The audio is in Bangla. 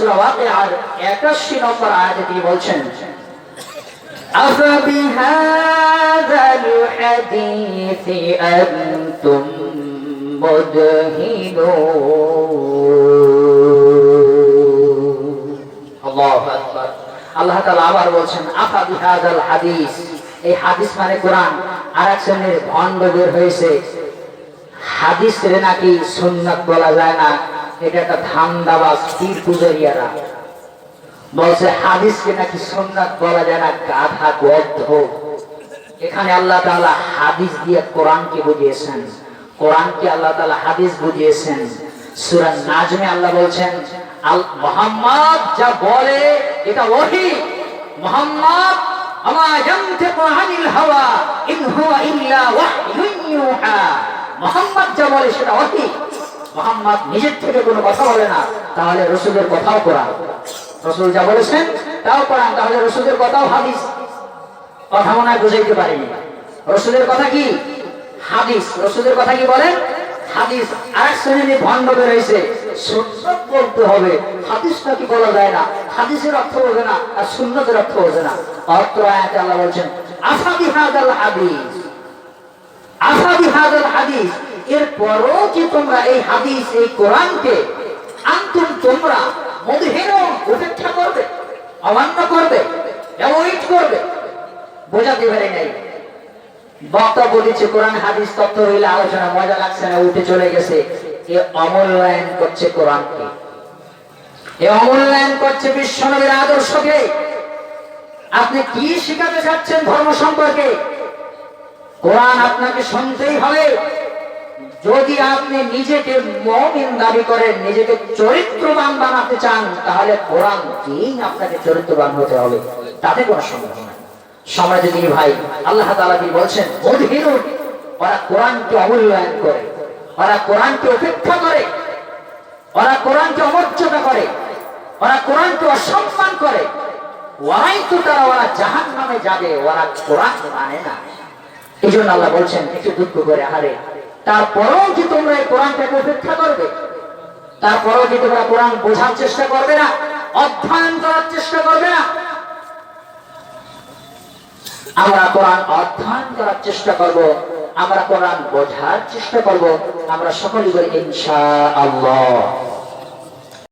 সূরা ওয়াকিআর 81 নম্বর আয়াতে তিনি বলছেন أفبهذا الحديث أنتم مدهنون الله أكبر আল্লাহ তাআলা আবার বলছেন আফা বিহাদাল হাদিস এই হাদিস মানে কোরআন আর এক শ্রেণীর ভণ্ড বের হয়েছে হাদিস রে নাকি সুন্নাত বলা যায় না এটা একটা ধান্দাবাজ পীর পূজারিয়ারা বলছে, হাদিসকে নাকি সুন্নাত বলা যায় না, গাধা, গদ্ধ। এখানে আল্লাহ তাআলা হাদিস দিয়ে কোরআনকে বুঝিয়েছেন। কোরআনকে আল্লাহ তাআলা হাদিস বুঝিয়েছেন। সূরা নাজমে আল্লাহ বলছেন মুহাম্মদ যা বলে, এটা ওহী। মুহাম্মদ ইউহা। যা বলে, সেটা ওহী। মুহাম্মদ নিজের থেকে কোনো কথা বলে না, তাহলে রসুলের কথাও কোরআন। রসুল যা বলেছেন তাও কোরআন, তাহলে রসুলের কথাও হাদিস। কথা মনে হয় বুঝাইতে পারিনি। রসুলের কথা কি? হাদিস। রসুলের কথা কি বলেন হাদিস। আরেক শ্রেণির ভণ্ড বেরোয়েছে সুন্নত বলতে হবে। হাদিস নাকি বলা যায় না? হাদিসের অর্থ বোঝে না, আর সুন্নতের অর্থ বোঝে না। অর্থ আয়াতে আল্লাহ বলছেন আসাদি হাদাল হাদিস। আসাদি হাদাল হাদিস। এরপরও কি তোমরা এই হাদিস, এই কোরআনকে আন্তুম তোমরা মধুহীন উপেক্ষা করবে, অমান্য করবে অ্যাভয়েড করবে? বোঝাতে পারি নাই? বক্তা বলেছে, কোরআন, হাদিস তত্ত্ব হইলে আলোচনা, মজা লাগছে না, উঠে চলে গেছে। এ অমূল্যায়ন করছে কোরআনকে। এ অমূল্যায়ন করছে বিশ্বনবীর আদর্শকে। আপনি কি শিখাতে চাচ্ছেন ধর্ম সম্পর্কে? কোরআন আপনাকে শুনতেই হবে। যদি আপনি নিজেকে মমিন দাবি করেন, নিজেকে চরিত্রবান বানাতে চান, তাহলে কোরআন দিয়েই আপনাকে চরিত্রবান হতে হবে। তাতে কোনো নাই। সময় যদি ভাই, আল্লাহ তাআলা কি বলছেন? অধীরুন ওরা কোরআনকে অমূল্যায়ন করে, ওরা কোরআনকে উপেক্ষা করে, ওরা কোরআনকে অমর্যাদা করে, ওরা কোরআনকে অসম্মান করে। ওরাই তো তারা, ওরা জাহান নামে যাবে, ওরা কোরআন মানে না। এই জন্য আল্লাহ বলছেন, একটু দুঃখ করে হারে তারপরেও কি তোমরা এই কোরআনটাকে উপেক্ষা করবে? তারপরেও কি তোমরা কোরআন বোঝার চেষ্টা করবে না? অধ্যয়ন করার চেষ্টা করবে না? আমরা কোরআন অধ্যয়ন করার চেষ্টা করব, আমরা কোরআন বোঝার চেষ্টা করব, আমরা সকলে বলি ইনশা আল্লাহ